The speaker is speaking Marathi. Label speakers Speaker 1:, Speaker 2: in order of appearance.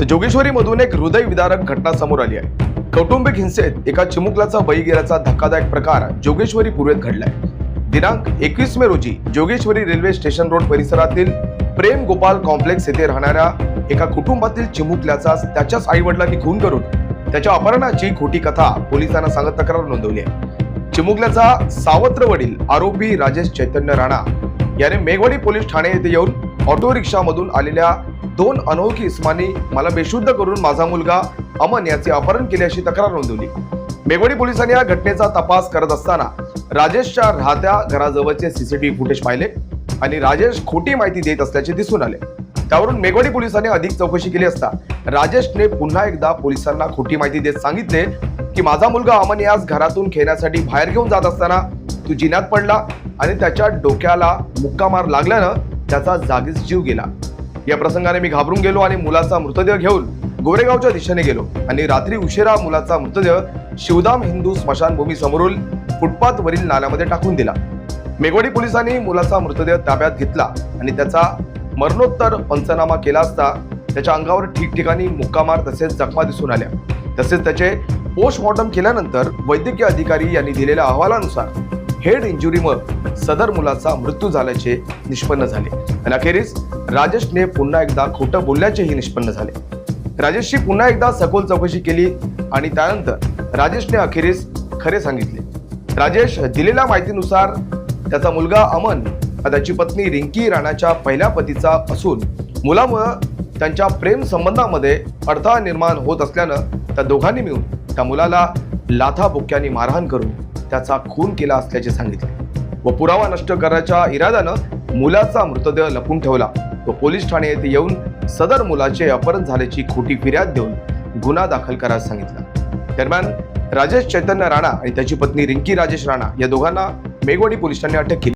Speaker 1: तर जोगेश्वरी मधून एक हृदय विदारक घटना समोर आली आहे. कौटुंबिक हिंसेत एका चिमुकलाचा बळी गेल्याचा धक्कादायक प्रकार जोगेश्वरी पूर्वेत घडलाय. दिनांक एकवीस मे रोजी जोगेश्वरी रेल्वे स्टेशन रोड परिसरातील प्रेम गोपाल कॉम्प्लेक्स येथे राहणाऱ्या एका कुटुंबातील चिमुकल्याचा त्याच्याच आई वडिलांनी खून करून त्याच्या अपहरणाची खोटी कथा पोलिसांना सांगत तक्रार नोंदवली आहे. चिमुकल्याचा सावत्र वडील आरोपी राजेश चैतन्य राणा याने मेघवाडी पोलीस ठाणे येथे येऊन ऑटो रिक्षामधून आलेल्या दोन अनोळखी इस्मानी मला बेशुद्ध करून माझा मुलगा अमन याचे अपहरण केले अशी तक्रार नोंदवली. मेघवाडी पोलिसांनी या घटनेचा तपास करत असताना राजेशच्या राहत्या घराजवळचे सीसीटीव्ही फुटेज पाहिले आणि राजेश खोटी माहिती देत असल्याचे दिसून आले. त्यावरून मेघवाडी पोलिसांनी अधिक चौकशी केली असता राजेशने पुन्हा एकदा पोलिसांना खोटी माहिती देत सांगितले की माझा मुलगा अमन यास घरातून खेळण्यासाठी बाहेर घेऊन जात असताना तू जिन्यात पडला आणि त्याच्या डोक्याला मुक्का मार लागल्यानं त्याचा जागीच जीव गेला. या प्रसंगाने मी घाबरून गेलो आणि मुलाचा मृतदेह घेऊन गोरेगावच्या दिशेने गेलो. आणि रात्री उशिरा मुलाचा मृतदेह शिवधाम हिंदू स्मशानभूमी समोरील फुटपाथ वरील नाल्यामध्ये टाकून दिला. मेघवाडी पोलिसांनी मुलाचा मृतदेह ताब्यात घेतला आणि त्याचा मरणोत्तर पंचनामा केला असता त्याच्या अंगावर ठिकठिकाणी मुक्कामार तसेच जखमा दिसून आल्या. तसेच त्याचे पोस्टमॉर्टम केल्यानंतर वैद्यकीय अधिकारी यांनी दिलेल्या अहवालानुसार हेड इंजुरीमुळे सदर मुलाचा मृत्यू झाल्याचे निष्पन्न झाले. आणि अखेरीस राजेशने पुन्हा एकदा खोटं बोलल्याचेही निष्पन्न झाले. राजेशची पुन्हा एकदा सखोल चौकशी केली आणि त्यानंतर राजेशने अखेरीस खरे सांगितले. राजेश दिलेल्या माहितीनुसार त्याचा मुलगा अमन हा त्याची पत्नी रिंकी राणाच्या पहिल्या पतीचा असून मुलामुळं त्यांच्या प्रेम संबंधामध्ये अडथळा निर्माण होत असल्यानं त्या दोघांनी मिळून त्या मुलाला लाथा बुक्क्यांनी मारहाण करून त्याचा खून केला असल्याचे सांगितले. व पुरावा नष्ट करायच्या इराद्यानं मुलाचा मृतदेह लपून ठेवला. तो पोलीस ठाणे येथे येऊन सदर मुलाचे अपहरण झाल्याची खोटी फिर्याद देऊन गुन्हा दाखल करायला सांगितला. दरम्यान राजेश चैतन्य राणा आणि त्याची पत्नी रिंकी राजेश राणा या दोघांना मेघवाडी पोलिसांनी अटक केली.